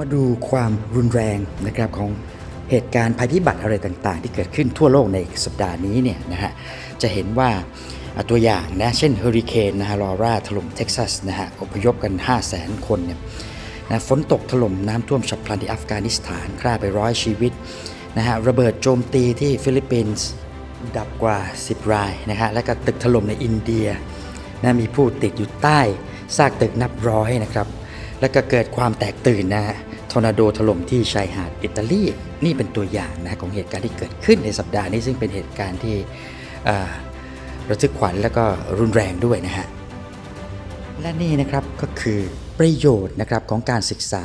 มาดูความรุนแรงนะครับของเหตุการณ์ภัยพิบัติอะไรต่างๆ ที่เกิดขึ้นทั่วโลกในสัปดาห์นี้เนี่ยนะฮะจะเห็นว่าตัวอย่างนะเช่นเฮอริเคนนะฮะลอร่าถล่มเท็กซัสนะฮะอพยพกัน 5 0 0 0 0 0คนเนี่ยนะฝนตกถล่มน้ำท่วมฉับพลันที่อัฟกานิสถานฆ่าไปร้อยชีวิตนะฮะระเบิดโจมตีที่ฟิลิปปินส์ดับกว่า 10 รายนะฮะและก็ตึกถล่มในอินเดียนะมีผู้ติดอยู่ใต้ซากตึกนับร้อยนะครับ แล้วก็เกิดความแตกตื่นนะฮะทอร์นาโดถล่มที่ชายหาดอิตาลีนี่เป็นตัวอย่างนะของเหตุการณ์ที่เกิดขึ้นในสัปดาห์นี้ซึ่งเป็นเหตุการณ์ที่ระทึกขวัญแล้วก็รุนแรงด้วยนะฮะและนี่นะครับก็คือประโยชน์นะครับของการศึกษา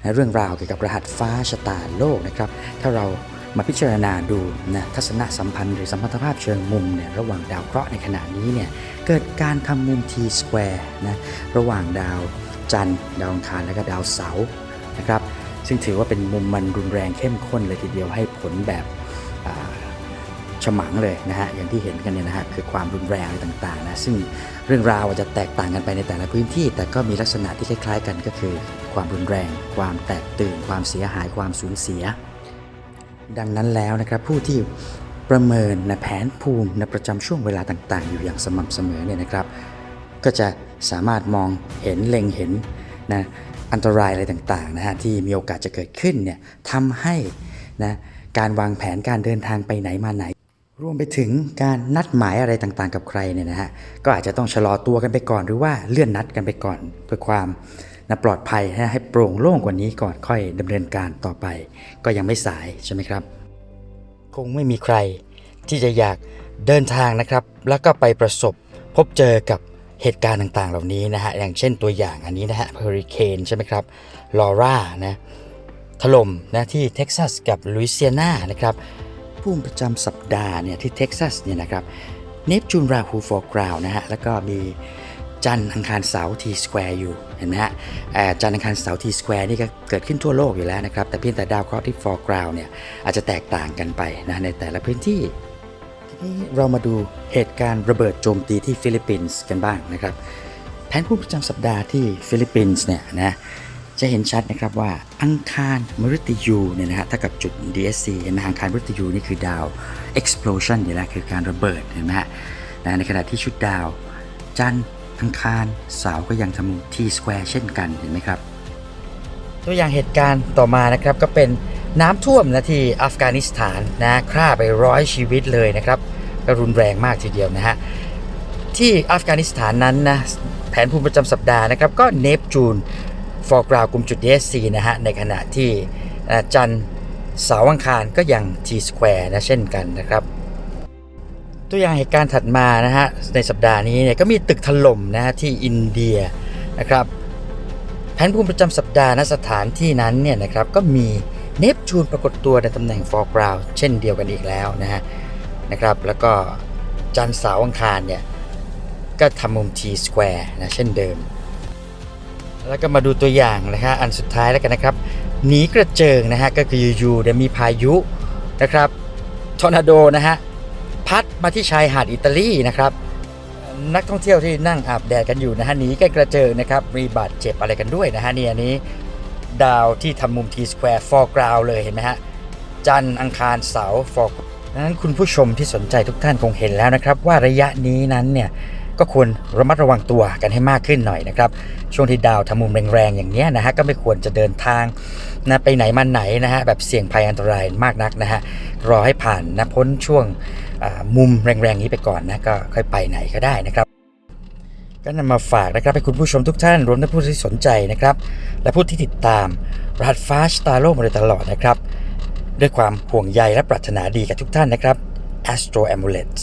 นะเรื่องราวเกี่ยวกับรหัสฟ้าชะตาโลกนะครับ ถ้าเรามาพิจารณาดูนะทัศนสัมพันธ์หรือสัมพันธภาพเชิงมุมเนี่ยระหว่างดาวเคราะห์ในขณะนี้เนี่ยเกิดการทำมุม T square นะระหว่างดาว จันทร์ดาวอังคารและก็ดาวเสาร์นะครับ ซึ่งถือว่าเป็นมุมมันรุนแรงเข้มข้นเลยทีเดียวให้ผลแบบฉมังเลยนะฮะอย่างที่เห็นกันเนี่ยนะฮะคือความรุนแรงอะไรต่างๆนะซึ่งเรื่องราวอาจจะแตกต่างกันไปในแต่ละพื้นที่ แต่ก็มีลักษณะที่คล้าย ๆ กันก็คือ ความรุนแรง ความแตกตื่น ความเสียหายความสูญเสีย ดังนั้นแล้วนะครับผู้ที่ประเมินนะแผนภูมินะประจำช่วงเวลาต่างๆ อยู่อย่างสม่ำเสมอเนี่ยนะครับ ก็จะสามารถมองเห็นเล็งเห็นนะอันตรายอะไรต่างๆนะฮะที่มีโอกาสจะเกิดขึ้นเนี่ยทำให้นะการวางแผนการเดินทางไปไหนมาไหน รวมไปถึงการนัดหมายอะไรต่างๆ กับใครเนี่ยนะฮะก็อาจจะต้องชะลอตัวกันไปก่อน หรือว่าเลื่อนนัดกันไปก่อนเพื่อความนะปลอดภัยนะให้โปร่งโล่งกว่านี้ก่อนค่อยดำเนินการต่อไป ก็ยังไม่สายใช่ไหมครับ คงไม่มีใครที่จะอยากเดินทางนะครับ แล้วก็ไปประสบพบเจอกับ เหตุการณ์ต่างๆ เหล่านี้นะฮะอย่างเช่นตัวอย่างอันนี้นะฮะเฮอริเคนใช่ไหมครับลอร่านะถล่มนะที่เท็กซัสกับลุยเซียนานะครับพุ่มประจำสัปดาห์เนี่ยที่เท็กซัสเนี่ยนะครับเนปจูนราหูฟอร์กราวนะฮะแล้วก็มีจันทร์อังคารเสาร์ทีสแควร์อยู่เห็นไหมฮะจันทร์อังคารเสาร์ทีสแควร์นี่ก็เกิดขึ้นทั่วโลกอยู่แล้วนะครับ แต่เพียงแต่ดาวเคราะห์ที่ฟอร์กราวเนี่ยอาจจะแตกต่างกันไปนะในแต่ละพื้นที่ เรามาดูเหตุการณ์ระเบิดโจมตีที่ฟิลิปปินส์กันบ้างนะครับ แผนภูมิประจำสัปดาห์ที่ฟิลิปปินส์เนี่ยนะจะเห็นชัดนะครับว่าอังคารมฤตยูเนี่ยนะฮะถ้ากับจุด DSC เห็นไหมอังคารมฤตยูนี่คือดาว explosion อยู่แล้วคือการระเบิดเห็นไหมฮะนะในขณะที่ชุดดาว จันทร์อังคารเสาร์ก็ยังทำ T square เช่นกันเห็นไหมครับ ตัวอย่างเหตุการณ์ต่อมานะครับก็เป็น น้ำท่วมนะที่อัฟกานิสถานนะฆ่าไปร้อยชีวิตเลยนะครับก็รุนแรงมากทีเดียวนะฮะที่อัฟกานิสถานนั้นนะแผนภูมิประจำสัปดาห์นะครับก็เนปจูนฟอร์กราวกลุ่มจุด DSC นะฮะในขณะที่จันเสาร์อังคารก็ยัง T square นะเช่นกันนะครับ ตัวอย่างเหตุการณ์ถัดมานะฮะในสัปดาห์นี้เนี่ยก็มีตึกถล่มนะฮะที่อินเดียนะครับแผนภูมิประจำสัปดาห์ณสถานที่นั้นเนี่ยนะครับก็มี เนปจูนปรากฏตัวในตำแหน่งฟอร์กราวเช่นเดียวกันอีกแล้วนะฮะนะครับ แล้วก็จันทร์เสาร์อังคารเนี่ย ก็ทำมุม T square นะเช่นเดิม แล้วก็มาดูตัวอย่างนะฮะอันสุดท้ายแล้วกันนะครับหนีกระเจิงนะฮะก็คืออยู่ๆเนี่ยมีพายุนะครับทอร์นาโดนะฮะพัดมาที่ชายหาดอิตาลีนะครับนักท่องเที่ยวที่นั่งอาบแดดกันอยู่นะฮะหนีกันกระเจิงนะครับมีบาดเจ็บอะไรกันด้วยนะฮะนี่อันนี้ ดาวที่ทำมุม T square for ground เลยเห็นไหมฮะ จันอังคารเสาร์ for ดังนั้นคุณผู้ชมที่สนใจทุกท่านคงเห็นแล้วนะครับ ว่าระยะนี้นั้นเนี่ยก็ควรระมัดระวังตัวกันให้มากขึ้นหน่อยนะครับ ช่วงที่ดาวทำมุมแรงๆอย่างนี้นะฮะก็ไม่ควรจะเดินทางนะไปไหนมาไหนนะฮะแบบเสี่ยงภัยอันตรายมากนักนะฮะรอให้ผ่านนะพ้นช่วงมุมแรงๆนี้ไปก่อนนะก็ค่อยไปไหนก็ได้นะครับ ก็นำมาฝากนะครับให้คุณผู้ชมทุกท่านรวมทั้งผู้ที่สนใจนะครับ และผู้ที่ติดตามรหัสฟ้าสตาร์โลกมาโดยตลอดนะครับ ด้วยความห่วงใยและปรารถนาดีกับทุกท่านนะครับ Astro Amulets